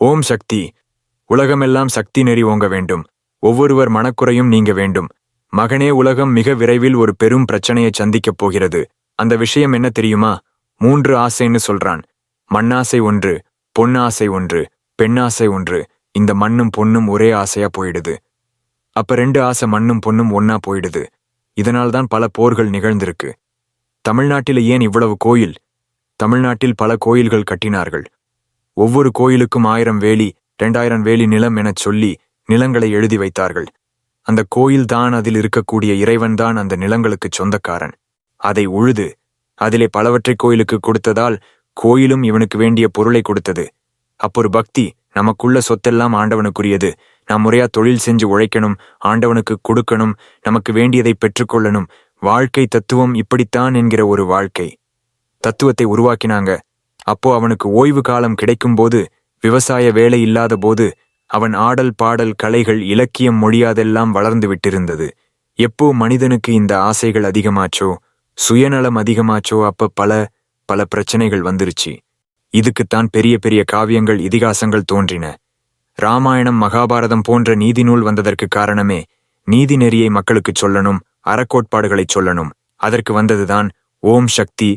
ஓம் சக்தி. உலகமெல்லாம் சக்தி நெறி ஓங்க வேண்டும். ஒவ்வொருவர் மனக்குறையும் நீங்க வேண்டும். மகனே உலகம் மிக விரைவில் ஒரு பெரும் பிரச்சனையை சந்திக்கப் போகிறது. அந்த விஷயம் என்ன தெரியுமா? மூன்று ஆசைன்னு சொல்றான். மண்ணாசை ஒன்று பொன்னாசை ஒன்று பெண்ணாசை ஒன்று. இந்த மண்ணும் பொன்னும் ஒரே ஆசையா போயிடுது. அப்ப ரெண்டு ஆசை மண்ணும் பொன்னும் ஒன்னா போயிடுது. இதனால்தான் பல போர்கள் நிகழ்ந்திருக்கு. தமிழ்நாட்டில் ஏன் இவ்வளவு கோயில்? தமிழ்நாட்டில் பல கோயில்கள் கட்டினார்கள். ஒவ்வொரு கோயிலுக்கும் ஆயிரம் வேலி ரெண்டாயிரம் வேலி நிலம் எனச் சொல்லி நிலங்களை எழுதி வைத்தார்கள். அந்த கோயில்தான் அதில் இருக்கக்கூடிய இறைவன்தான் அந்த நிலங்களுக்குச் சொந்தக்காரன். அதை உழுது அதிலே பலவற்றை கோயிலுக்கு கொடுத்ததால் கோயிலும் இவனுக்கு வேண்டிய பொருளை கொடுத்தது. அப்பொரு பக்தி நமக்குள்ள சொத்தெல்லாம் ஆண்டவனுக்குரியது. நாம் முறையா தொழில் செஞ்சு உழைக்கணும் ஆண்டவனுக்கு கொடுக்கணும் நமக்கு வேண்டியதை பெற்றுக்கொள்ளணும். வாழ்க்கை தத்துவம் இப்படித்தான் என்கிற ஒரு வாழ்க்கை. தத்துவத்தை உருவாக்கினாங்க. அப்போ அவனுக்கு ஓய்வு காலம் கிடைக்கும்போது விவசாய வேலை இல்லாத போது அவன் ஆடல் பாடல் கலைகள் இலக்கியம் மொழியாதெல்லாம் வளர்ந்து விட்டிருந்தது. எப்போ மனிதனுக்கு இந்த ஆசைகள் அதிகமாச்சோ சுயநலம் அதிகமாச்சோ அப்ப பல பல பிரச்சனைகள் வந்துருச்சு. இதுக்குத்தான் பெரிய பெரிய காவியங்கள் இதிகாசங்கள் தோன்றின. ராமாயணம் மகாபாரதம் போன்ற நீதி நூல் வந்ததற்கு காரணமே நீதி நெறியை மக்களுக்குச் சொல்லணும் அறக்கோட்பாடுகளைச் சொல்லணும். அதற்கு வந்ததுதான் ஓம் சக்தி